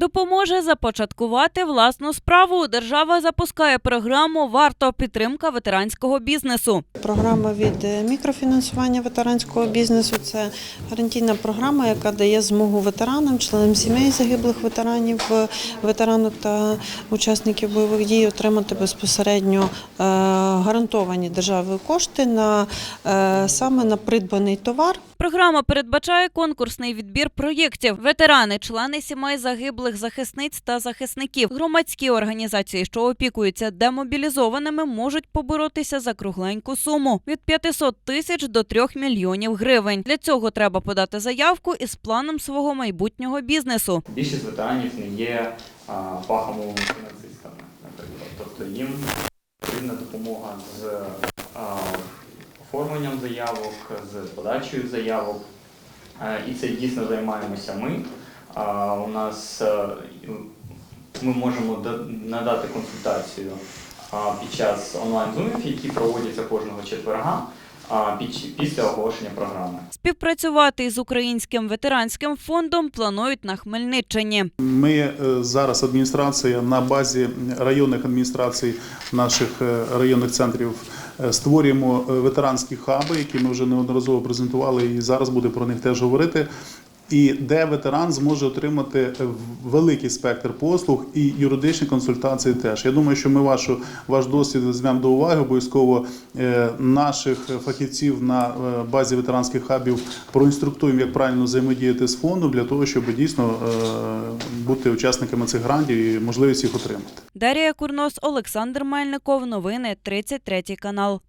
Допоможе започаткувати власну справу. Держава запускає програму Варто підтримка ветеранського бізнесу. Програма від е, мікрофінансування ветеранського бізнесу це гарантійна програма, яка дає змогу ветеранам, членам сімей загиблих ветеранів, е, ветеранок та учасників бойових дій отримати безпосередньо е, гарантовані державою кошти на саме на придбаний товар. Програма передбачає конкурсний відбір проєктів. Ветерани, члени сімей загиблих захисниць та захисників, громадські організації, що опікуються демобілізованими, можуть поборотися за кругленьку суму від 500 тисяч до 3 мільйонів гривень. Для цього треба подати заявку із планом свого майбутнього бізнесу. Більшість ветеранів не є фаховими фінансистами, наприклад. Тобто їм потрібна допомога з оформленням заявок, з подачею заявок. І це дійсно займаємося ми. А, у нас е, ми можемо да- надати консультацію під час онлайн-зумів, які проводяться кожного четверга після оголошення програми. Співпрацювати із українським ветеранським фондом планують на Хмельниччині. Ми е, зараз адміністрація на базі районних адміністрацій наших е, районних центрів створюємо ветеранські хаби, які ми вже неодноразово презентували, і зараз буде про них теж говорити. І де ветеран зможе отримати е, великий спектр послуг і юридичні консультації теж. Я думаю, що ми вашу ваш досвід візьмемо до уваги. Обов'язково е, наших фахівців на е, базі ветеранських хабів проінструктуємо, як правильно взаємодіяти з фондом для того, щоб дійсно бути учасниками цих грантів і можливість їх отримати. Дарія Курнос, Олександр Мельников. Новини 33 канал.